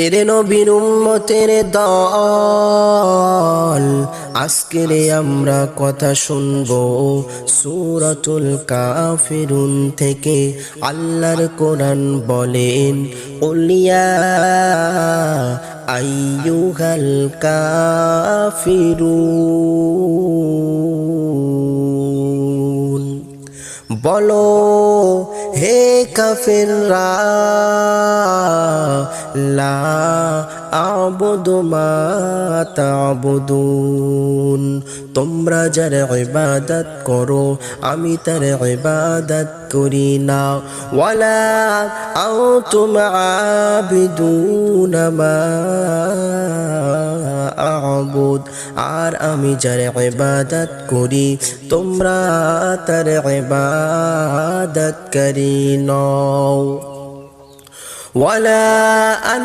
এর নবীর উম্মতের দল। আজকের আমরা কথা শুনব সূরাতুল কাফিরুন থেকে। আল্লাহর কোরআন বলেন উলিয়া আইয়ুহাল কাফিরুন। বলো, হে কাফিররা লা আবুদু মা তাবুদুন। তোমরা যার ইবাদত করো, আমি তার ইবাদত করি না। ওয়ালা আনতুম আবিদুন মা আবুদ। আর আমি যার ইবাদত করি, তোমরা তার ইবাদত করি নও। ওয়ালা আনা